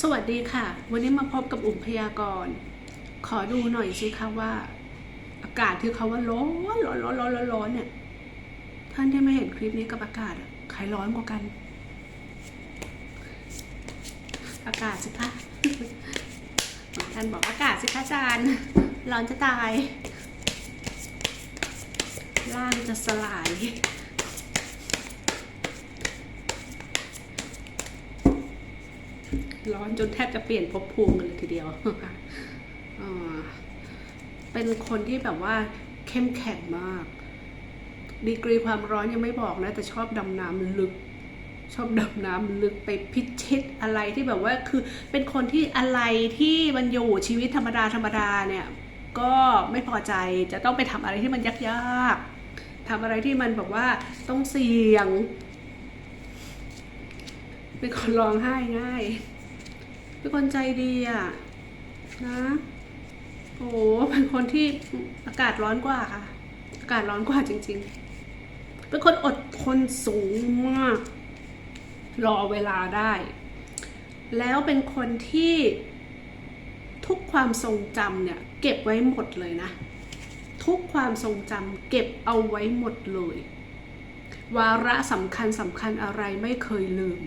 สวัสดีค่ะ วันนี้มาพบกับอุ่มพยากรณ์ ขอดูหน่อยสิคะว่า อากาศที่เขาว่าร้อนร้อนร้อนร้อนร้อนเนี่ยท่านที่ไม่เห็นคลิปนี้กับอากาศใครร้อนกว่ากัน อากาศสิคะท่านบอกอากาศสิคะอาจารย์ร้อนจะตาย ร่างจะสลาย ร้อนจนแทบจะเปลี่ยนภพภูมิกันเลยทีเดียวเป็นคนที่แบบว่าเข้มแข็งมาก ดีกรีความร้อนยังไม่บอกนะ แต่ชอบดำน้ำลึก ชอบดำน้ำลึกไปพิชิตอะไรที่แบบว่าคือเป็นคนที่อะไรที่มันอยู่ชีวิตธรรมดาธรรมดาเนี่ย ก็ไม่พอใจจะต้องไปทำอะไรที่มันยากๆทำอะไรที่มันแบบว่าต้องเสี่ยงเป็นคนร้องไห้ง่าย เป็นคนใจดีอะนะโอ้โหเป็นคนที่อากาศร้อนกว่าค่ะ อากาศร้อนกว่าจริง ๆ เป็นคนอดทนสูงมาก รอเวลาได้ แล้วเป็นคนที่ทุกความทรงจำเนี่ย เก็บไว้หมดเลยนะ ทุกความทรงจำเก็บเอาไว้หมดเลย วาระสำคัญสำคัญอะไรไม่เคยลืม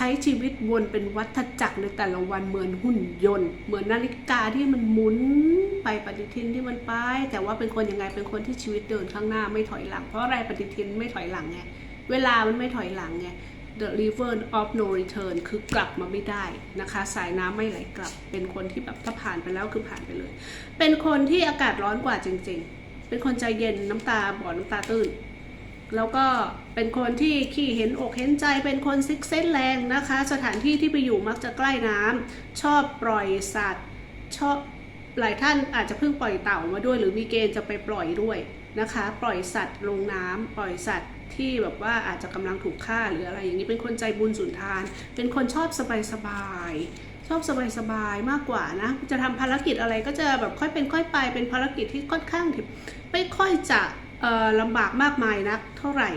ใช้ชีวิตวนเป็นวัฏจักรในแต่ละวันเหมือนหุ่นยนต์ เหมือนนาฬิกาที่มันหมุนไปปฏิทินที่มันไป แต่ว่าเป็นคนยังไงเป็นคนที่ชีวิตเดินข้างหน้าไม่ถอยหลัง เพราะอะไรปฏิทินไม่ถอยหลังไงเวลามันไม่ถอยหลังไง the river of no return คือกลับมาไม่ได้นะคะ สายน้ำไม่ไหลกลับ เป็นคนที่แบบถ้าผ่านไปแล้วคือผ่านไปเลย เป็นคนที่อากาศร้อนกว่าจริง ๆ เป็นคนใจเย็นน้ำตาบ่อน้ำตาตื้น แล้วก็เป็นคนที่ขี้เห็นอกเห็นใจเป็นคนซิกเซนแรงนะคะ สถานที่ที่ไปอยู่มักจะใกล้น้ำชอบปล่อยสัตว์ชอบหลายท่านอาจจะเพิ่งปล่อยเต่ามาด้วย หรือมีเกณฑ์จะไปปล่อยด้วยนะคะ ปล่อยสัตว์ลงน้ำปล่อยสัตว์ที่แบบว่าอาจจะกำลังถูกฆ่าหรืออะไรอย่างนี้เป็นคนใจบุญสุนทาน เป็นคนชอบสบายๆชอบสบายๆมากกว่านะ จะทำภารกิจอะไรก็จะแบบค่อยเป็นค่อยไปเป็นภารกิจที่ค่อนข้างที่ไม่ค่อยจะ ลำบากมากมายนักเท่าไหร่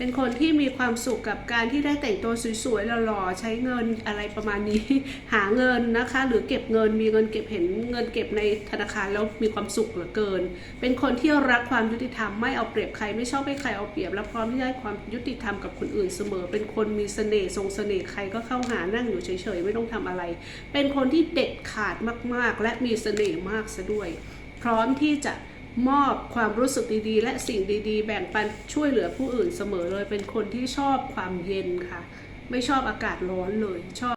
เป็นคนที่มีความสุขกับการที่ได้แต่งตัวสวยๆหล่อๆใช้เงินอะไรประมาณนี้ หาเงินนะคะ หรือเก็บเงินมีเงินเก็บเห็นเงินเก็บในธนาคารแล้วมีความสุขเหลือเกิน เป็นคนที่รักความยุติธรรมไม่เอาเปรียบใครไม่ชอบให้ใครเอาเปรียบและพร้อมที่จะให้ความยุติธรรมกับคนอื่นเสมอ เป็นคนมีเสน่ห์ทรงเสน่ห์ใครก็เข้าหานั่งอยู่เฉยๆไม่ต้องทำอะไร เป็นคนที่เด็ดขาดมากๆ และมีเสน่ห์มากซะด้วย พร้อมที่จะ มอบความรู้สึกดีๆ และสิ่งดีๆ แบ่งปันช่วยเหลือผู้อื่นเสมอเลย เป็นคนที่ชอบความเย็นค่ะ ไม่ชอบอากาศร้อนเลยชอบ